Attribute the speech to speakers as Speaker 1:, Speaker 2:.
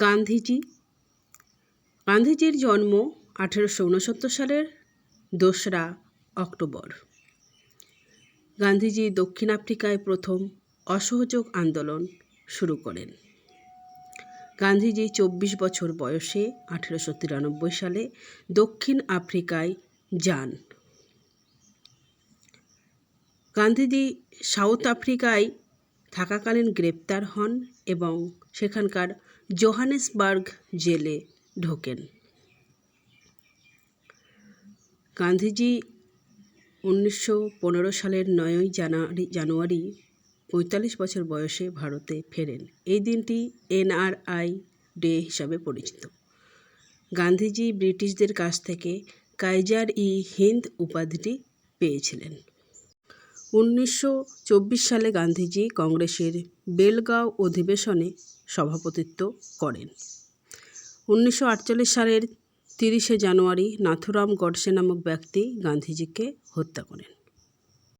Speaker 1: গান্ধীজি। গান্ধীজির জন্ম আঠেরোশো উনসত্তর সালের দোসরা অক্টোবর। গান্ধীজি দক্ষিণ আফ্রিকায় প্রথম অসহযোগ আন্দোলন শুরু করেন। গান্ধীজি চব্বিশ বছর বয়সে আঠেরোশো তিরানব্বই সালে দক্ষিণ আফ্রিকায় যান। গান্ধীজি সাউথ আফ্রিকায় থাকাকালীন গ্রেপ্তার হন এবং সেখানকার জোহানেসবার্গ জেলে ঢোকেন। গান্ধীজি উনিশশো পনেরো সালের নয়ই জানুয়ারি জানুয়ারি পঁয়তাল্লিশ বছর বয়সে ভারতে ফেরেন। এই দিনটি এনআরআই ডে হিসাবে পরিচিত। গান্ধীজি ব্রিটিশদের কাছ থেকে কাইজার ই হিন্দ উপাধিটি পেয়েছিলেন। উনিশশো চব্বিশ সালে গান্ধীজি কংগ্রেসের বেলগাঁও অধিবেশনে সভাপতিত্ব করেন। উনিশশো আটচল্লিশ সালের তিরিশে জানুয়ারি নাথুরাম গডসে নামক ব্যক্তি গান্ধীজিকে হত্যা করেন।